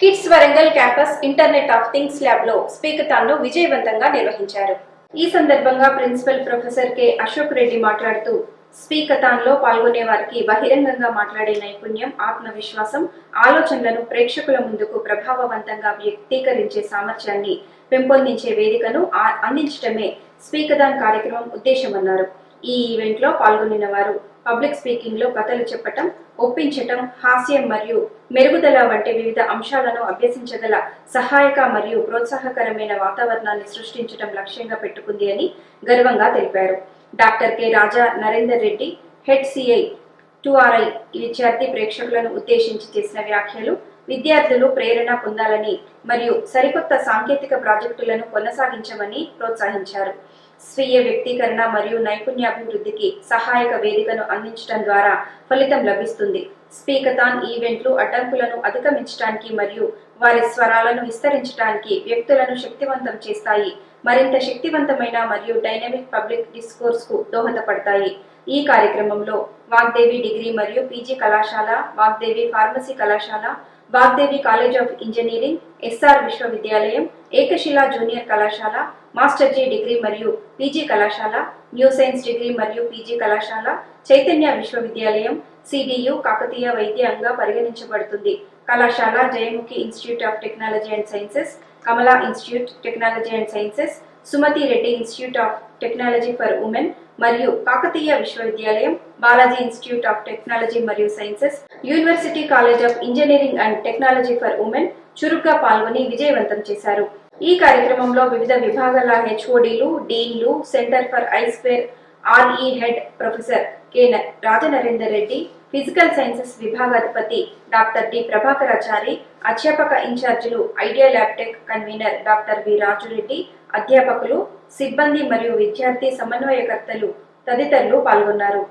KITS Warangal campus internet of things ల్యాబ్లో స్పీకథాన్ను విజయవంతంగా నిర్వహించారు. ఈ సందర్భంగా principal professor K. Ashok Reddy మాట్లాడుతూ స్పీకథాన్లో పాల్గొనే వారికి బహిరంగంగా మాట్లాడే నైపుణ్యం ఆత్మవిశ్వాసం ఆలోచనలను ప్రేక్షకుల ముందుకు ప్రభావవంతంగా వ్యక్తీకరించే సామర్థ్యాన్ని పెంపొందించే వేదికను అందించడమే స్పీకథాన్ కార్యక్రమం ఉద్దేశమన్నారు. ఈ ఈవెంట్లో పాల్గొనిన వారు పబ్లిక్ స్పీకింగ్లో కథలు చెప్పటం ఒప్పించటం హాస్యం మరియు మెరుగుదల వంటి వివిధ అంశాలను అభ్యసించగల సహాయక మరియు ప్రోత్సాహకరమైన వాతావరణాన్ని సృష్టించడం లక్ష్యంగా పెట్టుకుంది అని గర్వంగా తెలిపారు. Doctor K. Raja Narender Reddy head CI టూఆర్ఐ విద్యార్థి ప్రేక్షకులను ఉద్దేశించి చేసిన వ్యాఖ్యలు విద్యార్థులు ప్రేరణ పొందాలని మరియు సరికొత్త సాంకేతిక ప్రాజెక్టులను కొనసాగించమని ప్రోత్సహించారు. స్వీయ వ్యక్తీకరణ మరియు నైపుణ్యాభివృద్ధికి సహాయక వేదికను అందించడం ద్వారా ఫలితం లభిస్తుంది. స్పీకథాన్ ఈవెంట్లు అడ్డంకులను అధిగమించడానికి మరియు వారి స్వరాలను విస్తరించడానికి వ్యక్తులను శక్తివంతం చేస్తాయి. మరింత శక్తివంతమైన మరియు డైనమిక్ పబ్లిక్ డిస్కోర్స్కు దోహదపడతాయి. ఈ కార్యక్రమంలో వాగ్దేవి డిగ్రీ మరియు పీజీ కళాశాల వాగ్దేవి ఫార్మసీ కళాశాల Vaagdevi college of engineering SR విశ్వవిద్యాలయం ఏకశిలా జూనియర్ కళాశాల మాస్టర్ జీ డిగ్రీ మరియు పీజీ కళాశాల న్యూ సైన్స్ డిగ్రీ మరియు పీజీ కళాశాల చైతన్య విశ్వవిద్యాలయం సిడియు కాకతీయ వైద్యంగా పరిగణించబడుతుంది. కళాశాల Jayamukhi institute of technology and sciences Kamala institute technology and sciences Sumathi Reddy institute of technology for women మరియు కాకతీయ విశ్వవిద్యాలయం బాలాజీ ఇన్స్టిట్యూట్ ఆఫ్ టెక్నాలజీ మరియు sciences university college of engineering and technology for women చురుగ్గా పాల్గొని విజయవంతం చేశారు. ఈ కార్యక్రమంలో వివిధ విభాగాల హెచ్ఓడీలు డీన్లు centre for ఐస్వేర్ RE head professor K Rajanarender Reddy physical sciences విభాగాధిపతి doctor D Prabhakarachari అధ్యాపక ఇన్ఛార్జీలు idea lab tech convener doctor V Rajureddy అధ్యాపకులు సిబ్బంది మరియు విద్యార్థి సమన్వయకర్తలు తదితరులు పాల్గొన్నారు.